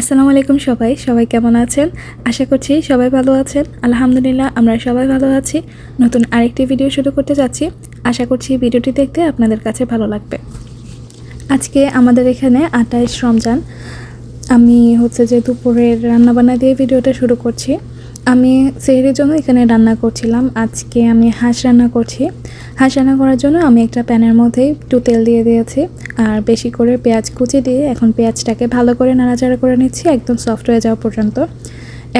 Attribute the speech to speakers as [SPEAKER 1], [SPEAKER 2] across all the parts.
[SPEAKER 1] আসসালামু আলাইকুম সবাই সবাই কেমন আছেন? আশা করছি সবাই ভালো আছেন। আলহামদুলিল্লাহ, আমরা সবাই ভালো আছি। নতুন আরেকটি ভিডিও শুরু করতে যাচ্ছি। আশা করছি ভিডিওটি দেখতে আপনাদের কাছে ভালো লাগবে। আজকে আমাদের এখানে আটাইশ রমজান। আমি হচ্ছে যে দুপুরের রান্নাবান্না দিয়ে ভিডিওটা শুরু করছি। আমি সেহরির জন্য এখানে রান্না করছিলাম। আজকে আমি হাঁস রান্না করছি। হাঁস রান্না করার জন্য আমি একটা প্যানের মধ্যে একটু তেল দিয়ে দিয়েছি। আর বেশি করে পেঁয়াজ কুচি দিয়ে এখন পেঁয়াজটাকে ভালো করে নাড়াচাড়া করে নিচ্ছি, একদম সফট হয়ে যাওয়া পর্যন্ত।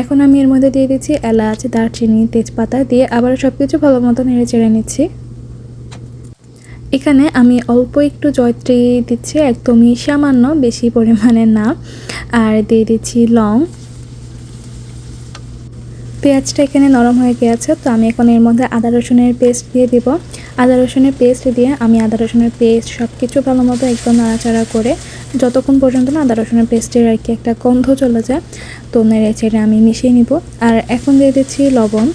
[SPEAKER 1] এখন আমি এর মধ্যে দিয়ে দিচ্ছি এলাচ, দারচিনি, তেজপাতা দিয়ে আবার সব কিছু ভালো মতো নেড়ে চেড়ে নিচ্ছি। এখানে আমি অল্প একটু জয়ত্রী দিচ্ছি, একদমই সামান্য, বেশি পরিমাণে না। আর দিয়ে দিচ্ছি লং। পেঁয়াজটা এখানে নরম হয়ে গিয়েছে তো আমি এখন এর মধ্যে আদা রসুনের পেস্ট দিয়ে দিব। আদা রসুনের পেস্ট দিয়ে আমি আদা রসুনের পেস্ট সব কিছু ভালো মতো একদম নাড়াচাড়া করে, যতক্ষণ পর্যন্ত না আদা রসুনের পেস্টের আর কি একটা গন্ধ চলে যায়, তো নেড়ে আমি মিশিয়ে নিব। আর এখন দিয়ে দিচ্ছি লবণ।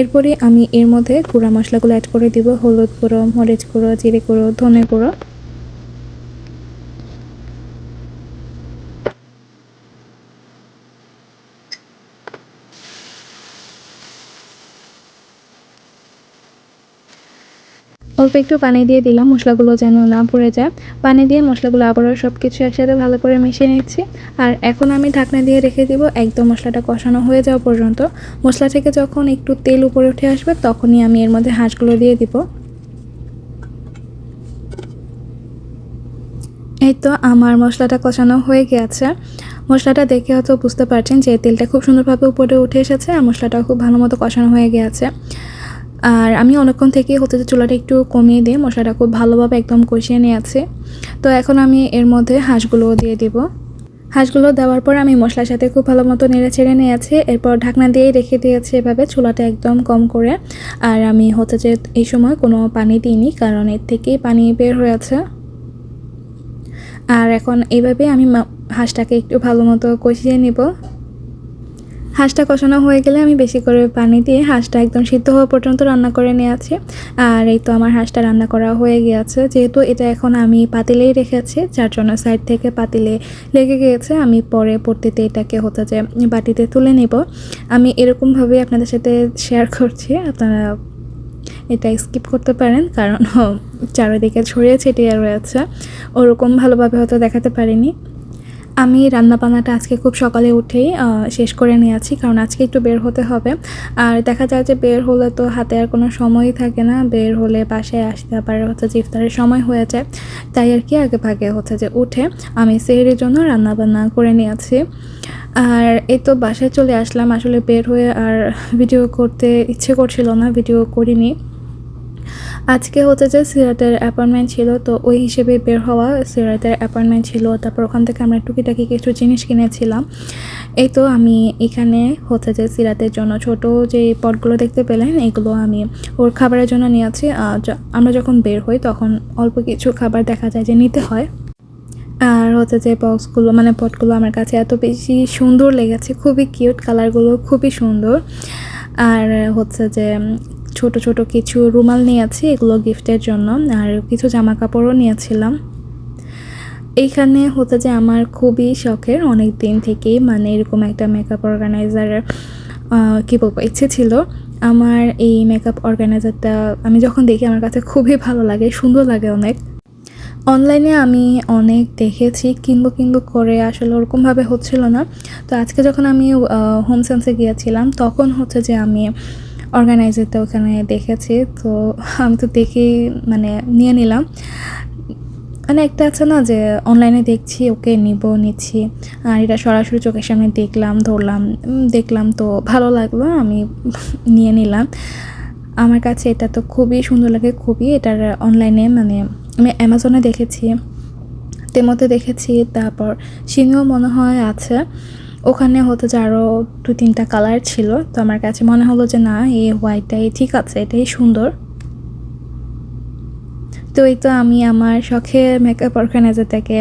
[SPEAKER 1] এরপরে আমি এর মধ্যে গুঁড়া মশলাগুলো অ্যাড করে দিব, হলুদ গুঁড়ো, মরিচ গুঁড়ো, জিরে গুঁড়ো, ধনে গুঁড়ো। অল্প একটু পানি দিয়ে দিলাম, মশলাগুলো যেন না পড়ে যায়। পানি দিয়ে মশলাগুলো আবারও সব কিছু একসাথে ভালো করে মিশিয়ে নিচ্ছি। আর এখন আমি ঢাকনা দিয়ে রেখে দিব, একদম মশলাটা কষানো হয়ে যাওয়া পর্যন্ত। মশলা থেকে যখন একটু তেল উপরে উঠে আসবে, তখনই আমি এর মধ্যে হাঁসগুলো দিয়ে দিব। এই তো আমার মশলাটা কষানো হয়ে গেছে। মশলাটা দেখে হয়তো বুঝতে পারছেন যে তেলটা খুব সুন্দরভাবে উপরে উঠে এসেছে, আর মশলাটা খুব ভালো মতো কষানো হয়ে গেছে। আর আমি অনেকক্ষণ থেকে হতে যে চুলাটা একটু কমিয়ে দিয়ে মশলাটা খুব ভালোভাবে একদম কষিয়ে নিয়েছে। তো এখন আমি এর মধ্যে হাঁসগুলো দিয়ে দিব। হাঁসগুলো দেওয়ার পর আমি মশলার সাথে খুব ভালো মতো নেড়ে ছেড়ে নিয়ে নিয়েছি। এরপর ঢাকনা দিয়েই রেখে দিয়েছি এভাবে চুলাটা একদম কম করে। আর আমি হতে যে এই সময় কোনো পানি দিইনি কারণ এর থেকেই পানি বের হয়েছে। আর এখন এইভাবে আমি হাঁসটাকে একটু ভালো মতো কষিয়ে নিব। হাঁসটা কষানো হয়ে গেলে আমি বেশি করে পানি দিয়ে হাঁসটা একদম সিদ্ধ হওয়া পর্যন্ত রান্না করে নিয়েছি। আর এই তো আমার হাঁসটা রান্না করা হয়ে গিয়েছে। যেহেতু এটা এখন আমি পাতিলেই রেখেছি যার জন্য সাইড থেকে পাতিলে লেগে গিয়েছে, আমি পরে পড়তেতে এটাকে হতে যে বাটিতে তুলে নেব। আমি এরকমভাবে আপনাদের সাথে শেয়ার করছি, আপনারা এটা স্কিপ করতে পারেন, কারণ চারিদিকে ছড়িয়ে ছিটিয়ে রয়েছে। ওরকম ভালোভাবে হয়তো দেখাতে পারিনি। আমি রান্নাবান্নাটা আজকে খুব সকালে উঠেই শেষ করে নিয়েছি, কারণ আজকে একটু বের হতে হবে। আর দেখা যায় যে বের হলে তো হাতে আর কোনো সময়ই থাকে না, বের হলে বাসায় আসতে আবার হচ্ছে যে ইফতারের সময় হয়ে যায়। তাই আর কি আগে ভাগে হচ্ছে যে উঠে আমি সেহরির জন্য রান্নাবান্না করে নিয়েছি। আর এই তো বাসায় চলে আসলাম, আসলে বের হয়ে আর ভিডিও করতে ইচ্ছে করছিল না, ভিডিও করিনি। আজকে হচ্ছে যে সিরাতের অ্যাপয়েন্টমেন্ট ছিল, তো ওই হিসেবে বের হওয়া সিরাতের অ্যাপয়েন্টমেন্ট ছিল। তারপর ওখান থেকে আমরা টুকিটাকি কিছু জিনিস কিনেছিলাম। এই তো আমি এখানে হচ্ছে যে সিরাতের জন্য ছোট যে পটগুলো দেখতে পেলেন, এগুলো আমি ওর খাবারের জন্য নিয়েছি আমরা যখন বের হই তখন অল্প কিছু খাবার দেখা যায় যে নিতে হয়। আর হচ্ছে যে বক্সগুলো মানে পটগুলো আমার কাছে এত বেশি সুন্দর লেগেছে, খুবই কিউট কালারগুলো খুবই সুন্দর। আর হচ্ছে যে ছোট ছোট কিছু রুমাল নিয়েছি, এগুলো গিফটের জন্য, আর কিছু জামা কাপড়ও নিয়েছিলাম। এইখানে হতে যে আমার খুবই শখের অনেক দিন থেকেই মানে এরকম একটা মেকআপ অর্গানাইজারের কী বলব, ইচ্ছে ছিল। আমার এই মেকআপ অর্গানাইজারটা আমি যখন দেখি, আমার কাছে খুবই ভালো লাগে, সুন্দর লাগে অনেক। অনলাইনে আমি অনেক দেখেছি, কিনবো কিনবো করে আসলে ওরকমভাবে হচ্ছিল না। তো আজকে যখন আমি হোম সেন্সে গিয়েছিলাম, তখন হচ্ছে যে আমি অর্গানাইজারটা ওখানে দেখেছি, তো আমি তো দেখেই মানে নিয়ে নিলাম। মানে একটা আছে না যে অনলাইনে দেখছি, ওকে নিব, নিচ্ছি। আর এটা সরাসরি চোখের সামনে দেখলাম, ধরলাম দেখলাম তো ভালো লাগল, আমি নিয়ে নিলাম। আমার কাছে এটা তো খুবই সুন্দর লাগে, খুবই এটার অনলাইনে মানে আমি অ্যামাজনে দেখেছি তেমতে দেখেছি, তারপর সিনেও মনে হয় আছে। ওখানে হতো যে আরও দু তিনটা কালার ছিল। তো আমার কাছে মনে হলো যে, না, এই হোয়াইটটাই ঠিক আছে, এটাই সুন্দর। তো এই তো আমি আমার শখে মেকআপ অর্গানাইজারটাকে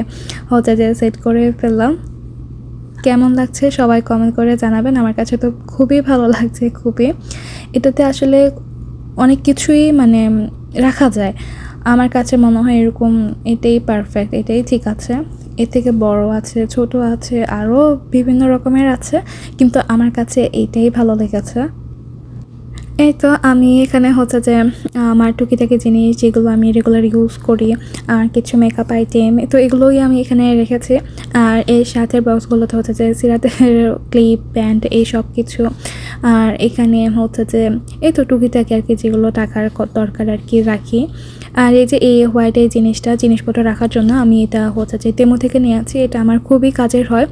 [SPEAKER 1] হতে যে সেট করে ফেললাম। কেমন লাগছে সবাই কমেন্ট করে জানাবেন। আমার কাছে তো খুবই ভালো লাগছে, খুবই। এটাতে আসলে অনেক কিছুই মানে রাখা যায়। আমার কাছে মনে হয় এরকম এটাই পারফেক্ট এটাই ঠিক আছে। এর থেকে বড় আছে, ছোট আছে আরও বিভিন্ন রকমের আছে, কিন্তু আমার কাছে এইটাই ভালো লেগেছে। এই তো আমি এখানে হচ্ছে যে আমার টুকিটাকি জিনিস যেগুলো আমি রেগুলার ইউজ করি, আর কিছু মেকআপ আইটেম তো এগুলোই আমি এখানে রেখেছি। আর এর সাথে বক্সগুলোতে হচ্ছে যে সিরাতের ক্লিপ প্যান্ট এই সব কিছু। আর এখানে হচ্ছে যে, এই তো টুকিটাকি আর কি যেগুলো টাকার দরকার আর কি রাখি। আর এই যে এই হোয়াইট এই জিনিসটা, জিনিসপত্র রাখার জন্য আমি এটা হচ্ছে যে তেমো থেকে নিয়ে আছি এটা আমার খুবই কাজের হয়।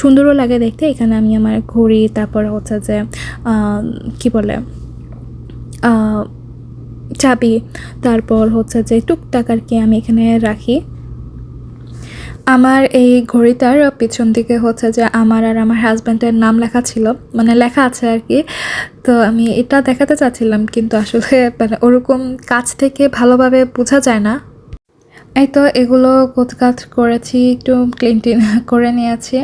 [SPEAKER 1] সুন্দরও লাগে দেখতে। এখানে আমি আমার ঘড়ি, তারপর হচ্ছে যে কি বলে? চাবি, তারপর হচ্ছে যে টুকটাক আর কি আমি এখানে রাখি। আমার এই ঘড়িটার পিছন দিকে হচ্ছে যে আমার আর আমার হাজব্যান্ডের নাম লেখা ছিল মানে লেখা আছে আর কি। তো আমি এটা দেখাতে চাচ্ছিলাম, কিন্তু আসলে মানে ওরকম কাছ থেকে ভালোভাবে বোঝা যায় না। এই তো এগুলো কাজ করেছি, একটু ক্লিন টিন করে নিয়েছি।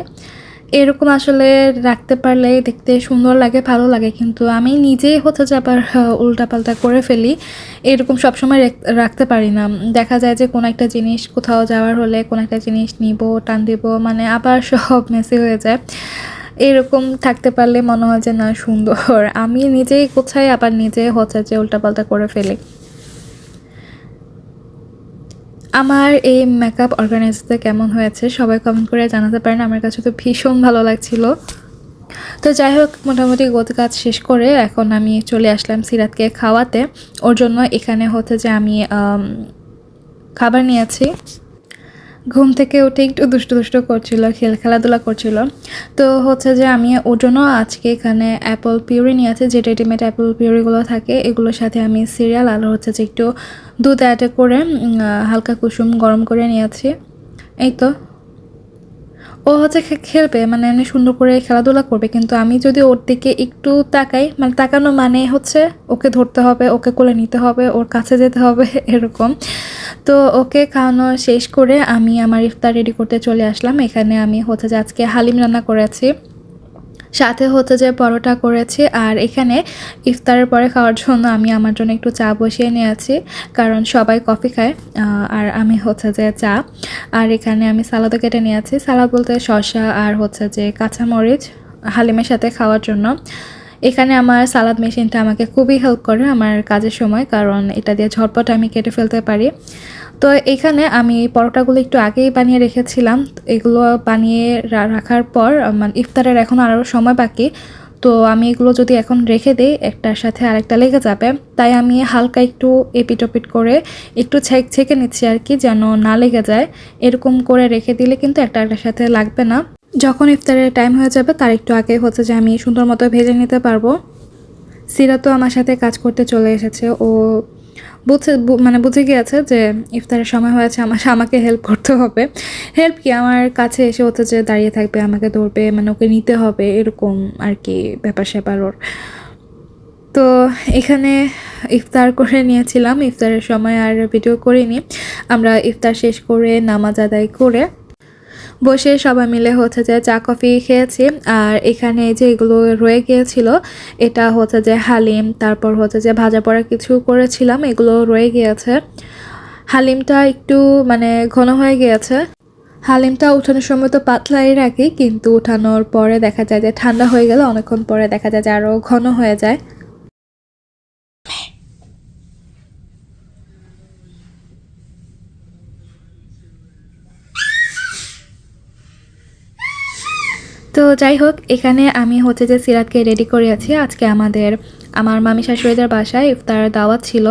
[SPEAKER 1] এরকম আসলে রাখতে পারলে দেখতে সুন্দর লাগে, ভালো লাগে। কিন্তু আমি নিজেই যে আবার উল্টাপাল্টা করে ফেলি। এরকম সবসময় রাখ- রাখতে পারি না। দেখা যায় যে কোনো একটা জিনিস কোথাও যাওয়ার হলে কোনো একটা জিনিস নিব, টান দিব মানে আবার সব মেসি হয়ে যায়। এরকম থাকতে পারলে মনে হয় যে না, সুন্দর। আমি নিজেই কোথায় আবার নিজে হচ্ছে যে উল্টাপাল্টা করে ফেলি। আমার এই মেকআপ অর্গানাইজারটা কেমন হয়েছে সবাই কমেন্ট করে জানাতে পারেন। আমার কাছে তো ভীষণ ভালো লাগছিল। তো যাই হোক, মোটামুটি গত কাজ শেষ করে এখন আমি চলে আসলাম সিরাতকে খাওয়াতে। ওর জন্য এখানে হচ্ছে যে আমি খাবার নিয়েছি ঘুম থেকে উঠে একটু দুষ্টু দুষ্টু করছিল, খেল খেলাধুলা করছিল। তো হচ্ছে যে আমি ওর জন্য আজকে এখানে অ্যাপল পিউরি নিয়ে আছে যে রেডিমেড অ্যাপল পিউরিগুলো থাকে, এগুলোর সাথে আমি সিরিয়াল আর হচ্ছে যে একটু দুধ অ্যাড করে হালকা কুসুম গরম করে নিয়েছি। এই তো। ও হচ্ছে খেলবে মানে এমনি সুন্দর করে খেলাধুলা করবে, কিন্তু আমি যদি ওর দিকে একটু তাকাই মানে তাকানো মানে হচ্ছে ওকে ধরতে হবে, ওকে কোলে নিতে হবে, ওর কাছে যেতে হবে, এরকম। তো ওকে খাওয়ানো শেষ করে আমি আমার ইফতার রেডি করতে চলে আসলাম। এখানে আমি হচ্ছে যে আজকে হালিম রান্না করেছি। সাথে হচ্ছে যে পরোটা করেছি আর এখানে ইফতারের পরে খাওয়ার জন্য আমি আমার জন্য একটু চা বসিয়ে নিয়েছি, কারণ সবাই কফি খায় আর আমি হচ্ছে যে চা। আর এখানে আমি সালাদও কেটে নিয়েছি, সালাদ বলতে শসা আর হচ্ছে যে কাঁচামরিচ হালিমের সাথে খাওয়ার জন্য। এখানে আমার সালাদ মেশিনটা আমাকে খুবই হেল্প করে আমার কাজের সময়, কারণ এটা দিয়ে ঝটপট আমি কেটে ফেলতে পারি। তো এখানে আমি পরোটাগুলো একটু আগেই বানিয়ে রেখেছিলাম। এগুলো বানিয়ে রাখার পর মানে ইফতারের এখন আরও সময় বাকি। তো আমি এগুলো যদি এখন রেখে দিই, একটার সাথে আরেকটা লেগে যাবে। তাই আমি হালকা একটু এপিটোপিট করে একটু ছেক ছেঁকে নিচ্ছি আর কি, যেন না লেগে যায়। এরকম করে রেখে দিলে কিন্তু একটা একটার সাথে লাগবে না। যখন ইফতারের টাইম হয়ে যাবে, তার একটু আগে হচ্ছে যে আমি সুন্দর মতো ভেজে নিতে পারব। সিরা তো আমার সাথে কাজ করতে চলে এসেছে। ও বুঝে মানে বুঝে গিয়েছে যে ইফতারের সময় হয়েছে, আমার, আমাকে হেল্প করতে হবে। হেল্প কি? আমার কাছে এসে হতে যে দাঁড়িয়ে থাকবে, আমাকে ধরবে মানে ওকে নিতে হবে, এরকম আর কি ব্যাপার স্যাপার ওর। তো এখানে ইফতার করে নিয়েছিলাম, ইফতারের সময় আর ভিডিও করিনি। আমরা ইফতার শেষ করে, নামাজ আদায় করে বসে সবাই মিলে হচ্ছে যে চা, কফি খেয়েছি। আর এখানে যে এগুলো রয়ে গিয়েছিল, এটা হচ্ছে যে হালিম, তারপর হচ্ছে যে ভাজা পড়া কিছু করেছিলাম, এগুলো রয়ে গিয়েছে। হালিমটা একটু মানে ঘন হয়ে গিয়েছে। হালিমটা উঠানোর সময় তো পাতলাই রাখি, কিন্তু উঠানোর পরে দেখা যায় যে ঠান্ডা হয়ে গেলে, অনেকক্ষণ পরে দেখা যায় যে আরও ঘন হয়ে যায়। তো যাই হোক, এখানে আমি হচ্ছে যে সিরাতকে রেডি করে আছি। আজকে আমাদের, আমার মামি শাশুড়িদের বাসায় ইফতার দাওয়াত ছিল।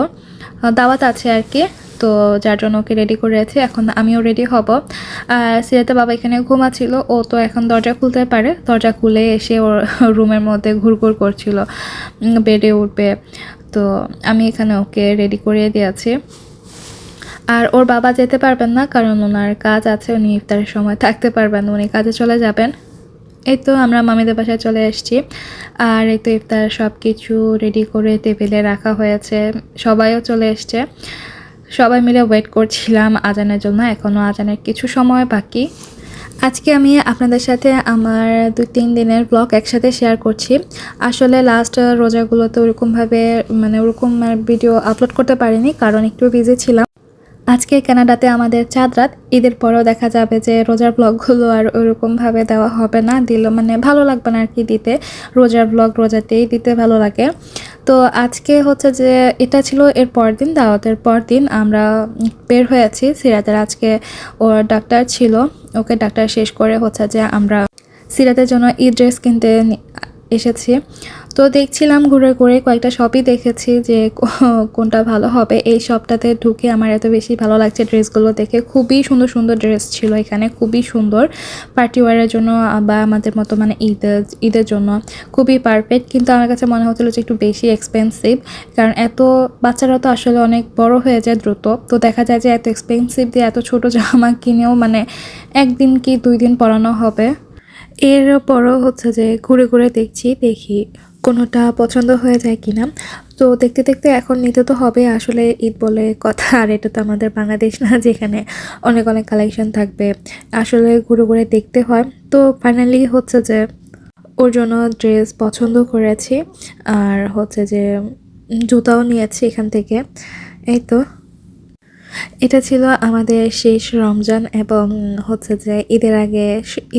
[SPEAKER 1] দাওয়াত আছে আর কি, তো যার জন্য ওকে রেডি করে আছি। এখন আমিও রেডি হব। আর সিরাতে বাবা এখানে ঘুমাচ্ছিল, ও তো এখন দরজা খুলতে পারে। দরজা খুলে এসে ওর রুমের মধ্যে ঘুরঘুর করছিল বেডে উঠবে। তো আমি এখানে ওকে রেডি করিয়ে দিয়েছি। আর ওর বাবা যেতে পারবেন না, কারণ ওনার কাজ আছে, উনি ইফতারের সময় থাকতে পারবেন, উনি কাজে চলে যাবেন। এই তো আমরা মামিদের বাসায় চলে এসেছি। আর এই তো ইফতার সব কিছু রেডি করে টেবিলে রাখা হয়েছে। সবাইও চলে এসছে। সবাই মিলে ওয়েট করছিলাম আজানের জন্য। এখনও আজানের কিছু সময় বাকি। আজকে আমি আপনাদের সাথে আমার দুই তিন দিনের ব্লগ একসাথে শেয়ার করছি। আসলে লাস্ট রোজাগুলোতে ওরকমভাবে মানে ওরকম ভিডিও আপলোড করতে পারিনি, কারণ একটু বিজি ছিলাম। আজকে কানাডাতে আমাদের চাঁদ রাত, ঈদের পরেও দেখা যাবে যে রোজার ব্লগগুলো আর ওরকমভাবে দেওয়া হবে না, দিল মানে ভালো লাগবে না আর কি দিতে। রোজার ব্লগ রোজাতেই দিতে ভালো লাগে। তো আজকে হচ্ছে যে এটা ছিল এর পর দিন, দাওয়াতের পর দিন আমরা বের হয়েছি সিরাতের আজকে ওর ডাক্তার ছিল। ওকে ডাক্তার শেষ করে হচ্ছে যে আমরা সিরাতের জন্য ঈদ ড্রেস কিনতে এসেছি। তো দেখছিলাম ঘুরে ঘুরে কয়েকটা শপই দেখেছি যে কোনটা ভালো হবে। এই শপটাতে ঢুকে আমার এত বেশি ভালো লাগছে ড্রেসগুলো দেখে। খুবই সুন্দর সুন্দর ড্রেস ছিল এখানে, খুবই সুন্দর। পার্টি ওয়ারের জন্য বা আমাদের মতো মানে ঈদের ঈদের জন্য খুবই পারফেক্ট কিন্তু আমার কাছে মনে হচ্ছিল যে একটু বেশি এক্সপেন্সিভ কারণ এত বাচ্চারা তো আসলে অনেক বড় হয়ে যায় দ্রুত। তো দেখা যায় যে এত এক্সপেন্সিভ দিয়ে এত ছোট জামা কিনেও মানে একদিন কি দুই দিন পরানো হবে। এরপরও হচ্ছে যে ঘুরে ঘুরে দেখছি, দেখি। কোনোটা পছন্দ হয়ে যায় কি না তো দেখতে দেখতে এখন নিতে তো হবে আসলে ঈদ বলে কথা। আর এটা তো আমাদের বাংলাদেশ না, যেখানে অনেক অনেক কালেকশন থাকবে। আসলে ঘুরে ঘুরে দেখতে হয়। তো ফাইনালি হচ্ছে যে ওর জন্য ড্রেস পছন্দ করেছি। আর হচ্ছে যে জুতাও নিয়েছি এখান থেকে। এই তো। এটা ছিল আমাদের শেষ রমজান এবং হচ্ছে যে ঈদের আগে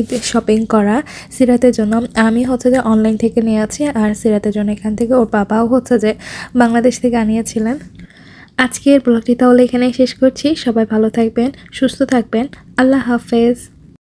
[SPEAKER 1] ঈদ শপিং করা সিরাতের জন্য। আমি হচ্ছে যে অনলাইন থেকে নিয়ে আছি আর সিরাতের জন্য এখান থেকে ওর বাবাও হচ্ছে যে বাংলাদেশ থেকে আনিয়েছিলেন। আজকের ব্লগটি তাহলে এখানে শেষ করছি। সবাই ভালো থাকবেন, সুস্থ থাকবেন। আল্লাহ হাফেজ।